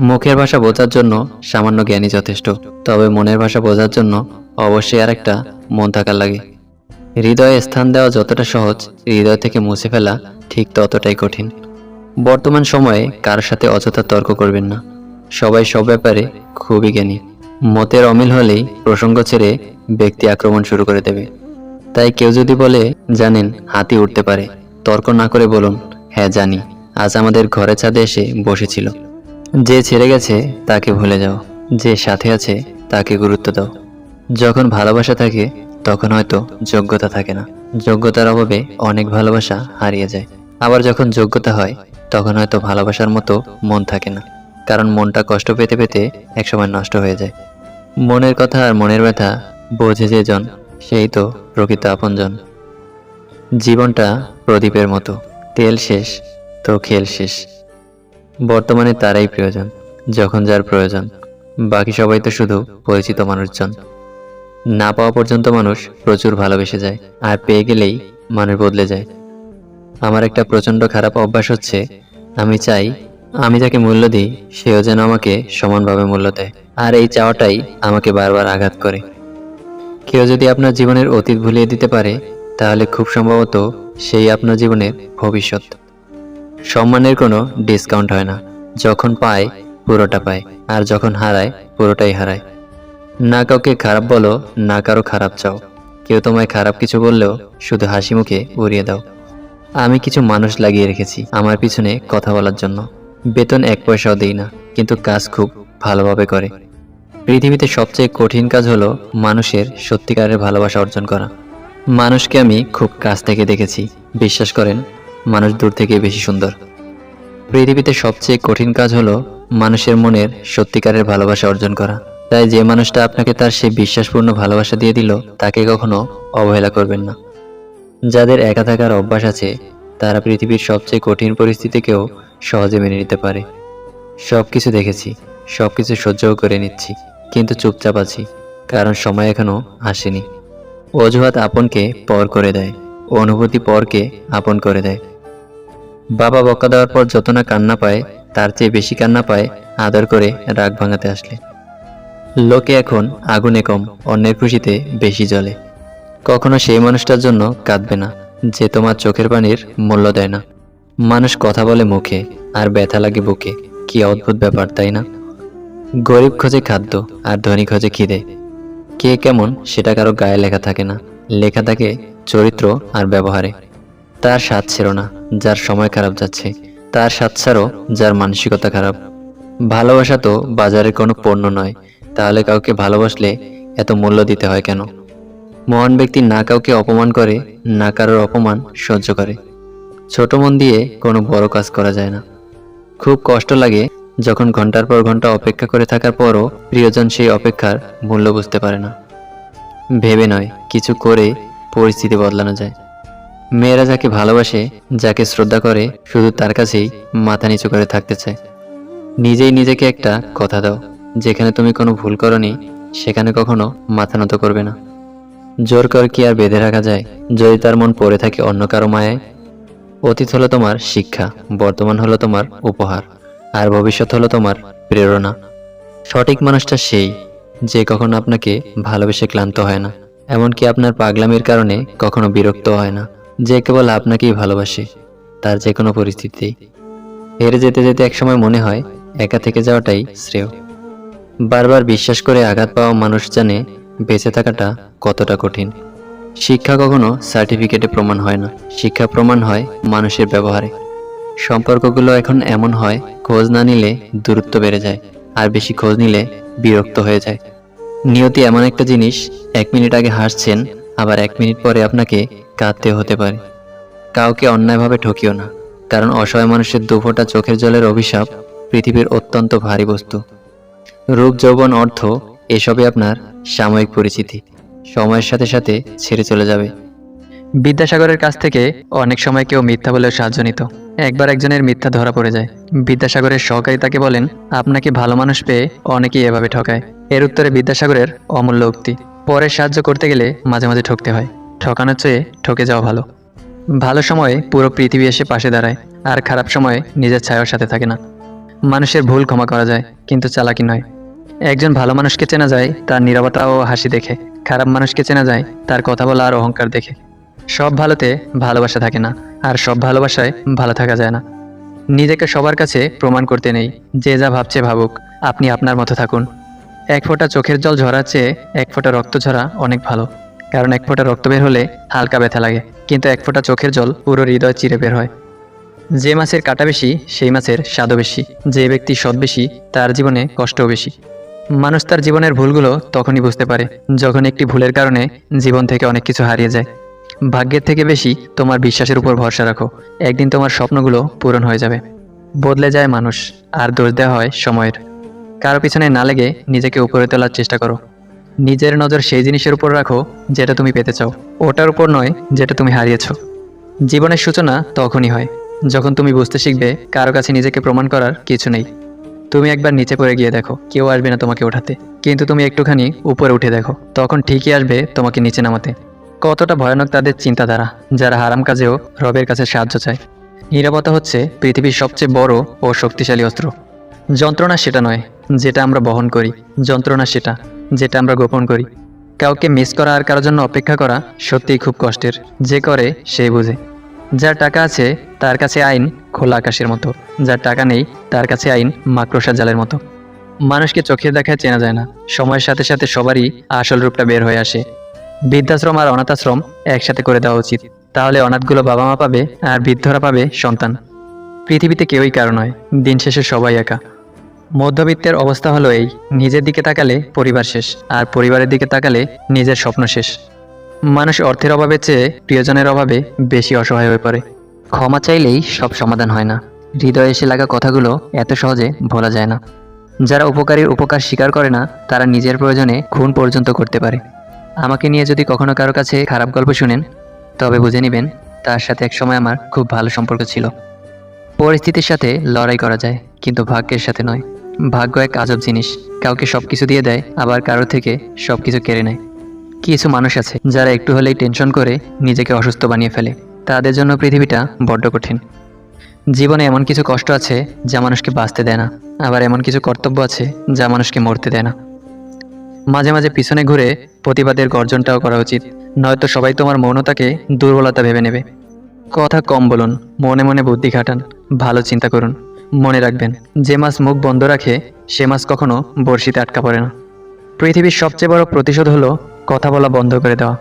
মুখের ভাষা বোঝার জন্য সামান্য জ্ঞানই যথেষ্ট, তবে মনের ভাষা বোঝার জন্য অবশ্যই আর একটা মন থাকার লাগে। হৃদয়ে স্থান দেওয়া যতটা সহজ, হৃদয় থেকে মুছে ফেলা ঠিক ততটাই কঠিন। বর্তমান সময়ে কার সাথে অযথা তর্ক করবেন না। সবাই সব ব্যাপারে খুবই জ্ঞানী। মতের অমিল হলেই প্রসঙ্গ ছেড়ে ব্যক্তি আক্রমণ শুরু করে দেবে। তাই কেউ যদি বলে, জানেন, হাতি উঠতে পারে। তর্ক না করে বলুন হ্যাঁ জানি। আজ আমাদের ঘরে ছাদে এসে বসেছিল। যে ছেড়ে গেছে, তাকে ভুলে যাও। যে সাথে আছে, তাকে গুরুত্ব দাও। যখন ভালোবাসা থাকে, তখন হয়তো যোগ্যতা থাকে না। যোগ্যতার অভাবে অনেক ভালোবাসা হারিয়ে যায়। আবার যখন যোগ্যতা হয়, তখন হয়তো ভালোবাসার মতো মন থাকে না। কারণ মনটা কষ্ট পেতে পেতে একসময় নষ্ট হয়ে যায়। মনের কথা আর মনের ব্যথা বোঝে যে জন, সেই তো প্রকৃত আপনজন। জীবনটা প্রদীপের মতো। তেল শেষ, তো খেল শেষ। বর্তমানে তারাই প্রয়োজন, যখন যার প্রয়োজন। বাকি সবাই তো শুধু পরিচিত মানুষজন। না পাওয়া পর্যন্ত মানুষ প্রচুর ভালোবেসে যায় আর পেয়ে গেলেই মানুষ বদলে যায়। আমার একটা প্রচণ্ড খারাপ অভ্যাস হচ্ছে, আমি চাই আমি যাকে মূল্য দিই, সেও যেন আমাকে সমানভাবে মূল্য দেয়। আর এই চাওয়াটাই আমাকে বারবার আঘাত করে। কেউ যদি আপনার জীবনের অতীত ভুলিয়ে দিতে পারে, তাহলে খুব সম্ভবত সেই আপনার জীবনের ভবিষ্যৎ। সম্মানের কোনো ডিসকাউন্ট হয় না। যখন পায়, পুরোটা পায়। আর যখন হারায়, পুরোটাই হারায়। না কাউকে খারাপ বলো, না কারও খারাপ চাও। কেউ তোমায় খারাপ কিছু বললেও শুধু হাসি মুখে উড়িয়ে দাও। আমি কিছু মানুষ লাগিয়ে রেখেছি আমার পিছনে কথা বলার জন্য। বেতন এক পয়সাও দিই না, কিন্তু কাজ খুব ভালোভাবে করে। পৃথিবীতে সবচেয়ে কঠিন কাজ হলো মানুষের সত্যিকারের ভালোবাসা অর্জন করা। মানুষকে আমি খুব কাছ থেকে দেখেছি। বিশ্বাস করেন মানুষ দূর থেকে বেশি সুন্দর। পৃথিবীতে সবচেয়ে কঠিন কাজ হলো মানুষের মনের সত্যিকারের ভালোবাসা অর্জন করা। তাই যে মানুষটা আপনাকে তার সেই বিশ্বাসপূর্ণ ভালোবাসা দিয়ে দিল, তাকে কখনো অবহেলা করবেন না। যাদের একা থাকার অভ্যাস আছে, তারা পৃথিবীর সবচেয়ে কঠিন পরিস্থিতিকেও সহজে মেনে নিতে পারে। সব কিছু দেখেছি সব কিছু সহ্যও করে নিচ্ছি, কিন্তু চুপচাপ আছি, কারণ সময় এখনও আসেনি। অজুহাত আপনকে পর করে দেয়, অনুভূতি পরকে আপন করে দেয়। বাবা বকা দেওয়ার পর যত না কান্না পায়, তার চেয়ে বেশি কান্না পায়, আদর করে রাগ ভাঙাতে আসলে। লোকে এখন আগুনে কম, অন্যের খুশিতে বেশি জ্বলে। কখনো সেই মানুষটার জন্য কাঁদবে না, যে তোমার চোখের পানির মূল্য দেয় না। মানুষ কথা বলে মুখে, আর ব্যথা লাগে বুকে, কি অদ্ভুত ব্যাপার, তাই না? গরিব খোঁজে খাদ্য, আর ধনী খোঁজে খিদে। কে কেমন, সেটা কারও গায়ে লেখা থাকে না, লেখা থাকে চরিত্র আর ব্যবহারে। তার স্বাদ ছিল না যার সময় খারাপ যাচ্ছে, তার ছাড়ও যার মানসিকতা খারাপ। ভালোবাসা তো বাজারের কোনো পণ্য নয়, তাহলে কাউকে ভালোবাসলে এত মূল্য দিতে হয় কেন? মহান ব্যক্তি না কাউকে অপমান করে, না কারোর অপমান সহ্য করে। ছোট মন দিয়ে কোনো বড় কাজ করা যায় না। খুব কষ্ট লাগে যখন ঘণ্টার পর ঘণ্টা অপেক্ষা করে থাকার পরও প্রিয়জন সেই অপেক্ষার মূল্য বুঝতে পারে না। ভেবে নয়, কিছু করে পরিস্থিতি বদলানো যায়। মেয়েরা যাকে ভালোবাসে, যাকে শ্রদ্ধা করে, শুধু তার কাছেই মাথা নিচু করে থাকতে চায় নিজেই নিজেকে একটা কথা দাও, যেখানে তুমি কোনো ভুল করনি, সেখানে কখনো মাথা নত করবে না। জোর কর কি আর বেঁধে রাখা যায়, যদি তার মন পড়ে থাকে অন্য কারও মায়ায়? অতীত হলো তোমার শিক্ষা, বর্তমান হলো তোমার উপহার, আর ভবিষ্যৎ হলো তোমার প্রেরণা। সঠিক মানুষটা সেই, যে কখনো আপনাকে ভালোবেসে ক্লান্ত হয় না, এমনকি আপনার পাগলামির কারণে কখনো বিরক্ত হয় না। যে কেবল আপনাকেই ভালোবাসে, তার যে কোনো পরিস্থিতিতেই। হেরে যেতে যেতে একসময় মনে হয়, একা থেকে যাওয়াটাই শ্রেয়। বারবার বিশ্বাস করে আঘাত পাওয়া মানুষ জানে, বেঁচে থাকাটা কতটা কঠিন। শিক্ষা কখনো সার্টিফিকেটে প্রমাণ হয় না। শিক্ষা প্রমাণ হয় মানুষের ব্যবহারে। সম্পর্কগুলো এখন এমন হয়, খোঁজ না নিলে দূরত্ব বেড়ে যায়, আর বেশি খোঁজ নিলে বিরক্ত হয়ে যায়। নিয়তি এমন একটা জিনিস, এক মিনিট আগে হাসছেন, আবার এক মিনিট পরে আপনাকে কাঁদতে হতে পারে। কাউকে অন্যায়ভাবে ঠকিও না, কারণ অসহায় মানুষের দুফোটা চোখের জলের অভিশাপ পৃথিবীর অত্যন্ত ভারী বস্তু। রূপ যৌবন, অর্থ, এসবই আপনার সাময়িক পরিচিতি। সময়ের সাথে সাথে ছেড়ে চলে যাবে। বিদ্যাসাগরের কাছ থেকে অনেক সময় কেউ মিথ্যা বলেও সাহায্য নিত। একবার একজনের মিথ্যা ধরা পড়ে যায়। বিদ্যাসাগরের সহকারী তাকে বলেন, আপনাকে ভালো মানুষ পেয়ে অনেকেই এভাবে ঠকায়। এর উত্তরে বিদ্যাসাগরের অমূল্য উক্তি, পরে সাহায্য করতে গেলে মাঝে মাঝে ঠকতে হয়। ঠকানোর চেয়ে ঠকে যাওয়া ভালো। ভালো সময়ে পুরো পৃথিবী এসে পাশে দাঁড়ায়, আর খারাপ সময়ে নিজের ছায়ার সাথে থাকে না। মানুষের ভুল ক্ষমা করা যায়, কিন্তু চালাকি নয়। একজন ভালো মানুষকে চেনা যায়, তার নীরবতা ও হাসি দেখে। খারাপ মানুষকে চেনা যায়, তার কথা বলা আর অহংকার দেখে। সব ভালোতে ভালোবাসা থাকে না, আর সব ভালোবাসায় ভালো থাকা যায় না। নিজেকে সবার কাছে প্রমাণ করতে নেই, যে যা ভাবছে ভাবুক, আপনি আপনার মতো থাকুন। এক ফোঁটা চোখের জল ঝরার চেয়ে এক ফোঁটা রক্ত ঝরা অনেক ভালো। কারণ এক ফোঁটা রক্ত বের হলে হালকা ব্যথা লাগে, কিন্তু এক ফোঁটা চোখের জল পুরো হৃদয় চিরে বের হয়। যে মাছের কাটা বেশি, সেই মাছের স্বাদও বেশি, যে ব্যক্তি সৎ বেশি, তার জীবনে কষ্টও বেশি। মানুষ তার জীবনের ভুলগুলো তখনই বুঝতে পারে, যখন একটি ভুলের কারণে জীবন থেকে অনেক কিছু হারিয়ে যায়। ভাগ্যের থেকে বেশি তোমার বিশ্বাসের উপর ভরসা রাখো, একদিন তোমার স্বপ্নগুলো পূরণ হয়ে যাবে। বদলে যায় মানুষ, আর দোষ দেওয়া হয় সময়ের। কারও পিছনে না লেগে নিজেকে উপরে তোলার চেষ্টা করো। নিজের নজর সেই জিনিসের উপর রাখো যেটা তুমি পেতে চাও। ওটার উপর নয় যেটা তুমি হারিয়েছ। জীবনের সূচনা তখনই হয়, যখন তুমি বুঝতে শিখবে কারও কাছে নিজেকে প্রমাণ করার কিছু নেই। তুমি একবার নিচে পড়ে গিয়ে দেখো, কেউ আসবে না তোমাকে ওঠাতে। কিন্তু তুমি একটুখানি উপরে উঠে দেখো, তখন ঠিকই আসবে তোমাকে নিচে নামাতে। কতটা ভয়ানক তাদের চিন্তাধারা, যারা হারাম কাজেও রবের কাছে সাহায্য চায়। নিরাপত্তা হচ্ছে পৃথিবীর সবচেয়ে বড় ও শক্তিশালী অস্ত্র। যন্ত্রণা সেটা নয়, যেটা আমরা বহন করি। যন্ত্রণা সেটা। যেটা আমরা গোপন করি। কাউকে মিস করা আর কারোর জন্য অপেক্ষা করা সত্যিই খুব কষ্টের। যে করে সে বুঝে। যার টাকা আছে, তার কাছে আইন খোলা আকাশের মতো। যার টাকা নেই, তার কাছে আইন মাকড়সা জালের মতো। মানুষকে চোখে দেখায় চেনা যায় না। সময়ের সাথে সাথে সবারই আসল রূপটা বের হয়ে আসে। বৃদ্ধাশ্রম আর অনাথাশ্রম একসাথে করে দেওয়া উচিত। তাহলে অনাথগুলো বাবা মা পাবে আর বৃদ্ধরা পাবে সন্তান। পৃথিবীতে কেউই কারও নয়। দিন শেষে সবাই একা। মধ্যবিত্তের অবস্থা হলো এই, নিজের দিকে তাকালে পরিবার শেষ, আর পরিবারের দিকে তাকালে নিজের স্বপ্ন শেষ। মানুষ অর্থের অভাবে চেয়ে প্রিয়জনের অভাবে বেশি অসহায় হয়ে পড়ে। ক্ষমা চাইলেই সব সমাধান হয় না। হৃদয়ে এসে লাগা কথাগুলো এত সহজে ভোলা যায় না। যারা উপকারীর উপকার স্বীকার করে না, তারা নিজের প্রয়োজনে খুন পর্যন্ত করতে পারে। আমাকে নিয়ে যদি কখনো কারও কাছে খারাপ গল্প শুনেন, তবে বুঝে নেবেন, তার সাথে একসময় আমার খুব ভালো সম্পর্ক ছিল। পরিস্থিতির সাথে লড়াই করা যায়, কিন্তু ভাগ্যের সাথে নয়। ভাগ্য এক আজব জিনিস। কাউকে সব কিছু দিয়ে দেয়, আবার কারও থেকে সব কিছু কেড়ে নেয়। কিছু মানুষ আছে যারা একটু হলেই টেনশন করে নিজেকে অসুস্থ বানিয়ে ফেলে। তাদের জন্য পৃথিবীটা বড্ড কঠিন। জীবনে এমন কিছু কষ্ট আছে যা মানুষকে বাঁচতে দেয় না। আবার এমন কিছু কর্তব্য আছে যা মানুষকে মরতে দেয় না। মাঝে মাঝে পিছনে ঘুরে প্রতিবাদের গর্জনটাও করা উচিত। নয়তো সবাই তোমার মৌনতাকে, দুর্বলতা ভেবে নেবে। কথা কম বলুন, মনে মনে বুদ্ধি খাটান, ভালো চিন্তা করুন। মনে রাখবেন, যে মাছ মুখ বন্ধ রাখে, সে মাছ কখনো বড়শিতে আটকা পড়ে না। পৃথিবীর সবচেয়ে বড় প্রতিশোধ হলো কথা বলা বন্ধ করে দেওয়া।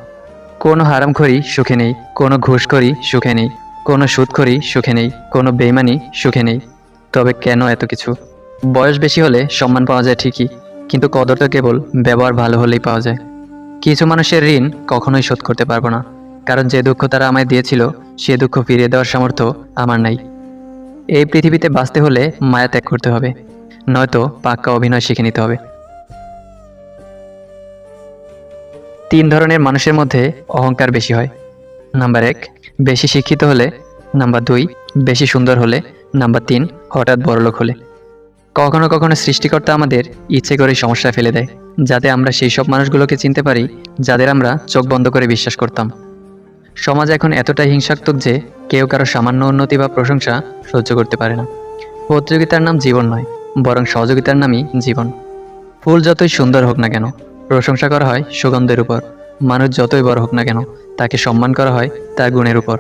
কোনো হারামখড়ি সুখে নেই, কোনো ঘুষখড়ি সুখে নেই, কোনো সুদখড়ি সুখে নেই, কোনো বেইমানি সুখে নেই। তবে কেন এত কিছু? বয়স বেশি হলে সম্মান পাওয়া যায় ঠিকই, কিন্তু কদর তো কেবল ব্যবহার ভালো হলেই পাওয়া যায়। কিছু মানুষের ঋণ কখনোই শোধ করতে পারব না, কারণ যে দুঃখ তারা আমায় দিয়েছিল, সে দুঃখ ফিরিয়ে দেওয়ার সামর্থ্য আমার নাই। এই পৃথিবীতে বাঁচতে হলে মায়া ত্যাগ করতে হবে, নয়তো পাক্কা অভিনয় শিখে নিতে হবে। তিন ধরনের মানুষের মধ্যে অহংকার বেশি হয়। নাম্বার এক, বেশি শিক্ষিত হলে। নাম্বার দুই, বেশি সুন্দর হলে। নাম্বার তিন, হঠাৎ বড়লোক হলে। কখনো কখনো সৃষ্টিকর্তা আমাদের ইচ্ছে করে সমস্যা ফেলে দেয়, যাতে আমরা সেই সব মানুষগুলোকে চিনতে পারি, যাদের আমরা চোখ বন্ধ করে বিশ্বাস করতাম। সমাজ এখন এতটাই হিংসাত্মক যে কেউ কারও সামান্য উন্নতি বা প্রশংসা সহ্য করতে পারে না। প্রতিযোগিতার নাম জীবন নয়, বরং সহযোগিতার নামই জীবন। ফুল যতই সুন্দর হোক না কেন, প্রশংসা করা হয় সুগন্ধের উপর। মানুষ যতই বড় হোক না কেন, তাকে সম্মান করা হয় তার গুণের উপর।